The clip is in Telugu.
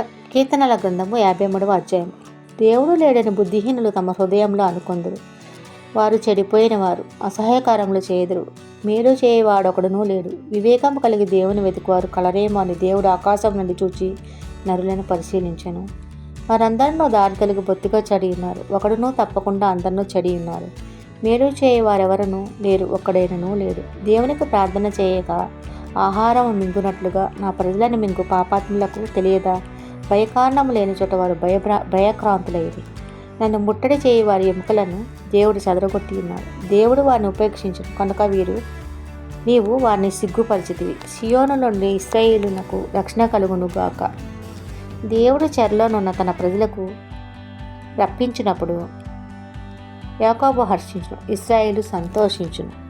కీర్తనల గ్రంథము యాభై మూడవ అధ్యాయం దేవుడు లేడని బుద్ధిహీనులు తమ హృదయంలో అనుకొందురు. వారు చెడిపోయిన వారు అసహాయకారములు చేయదురు. మేలు చేయవాడొకడునూ లేడు. వివేకము కలిగి దేవుని వెతుకువారు కలరేమో అని దేవుడు ఆకాశం నుండి చూచి నరులను పరిశీలించను. వారందరినూ దారి కలిగి బొత్తిగా చడి ఉన్నారు. ఒకడునూ తప్పకుండా అందరినూ చెడి ఉన్నారు. మేలు చేయవారెవరను లేరు ఒక్కడైనను లేడు. దేవునికి ప్రార్థన చేయక ఆహారం మింగునట్లుగా నా ప్రజలను మింగు పాపాత్ములకు తెలియదా? భయకారణము లేని చోట వారు భయభ్రా భయక్రాంతులయ్యేది. నన్ను ముట్టడి చేయి వారి ఎముకలను దేవుడు చదరగొట్టి ఉన్నాడు. దేవుడు వారిని ఉపేక్షించను. కనుక వీరు నీవు వారిని సిగ్గుపరిచితివి. సియోను నుండి ఇస్రాయిలునకు రక్షణ కలుగునుగాక దేవుడు చెరలోనున్న తన ప్రజలకు రప్పించినప్పుడు యాకోబు హర్షించును. ఇస్రాయేలు సంతోషించును.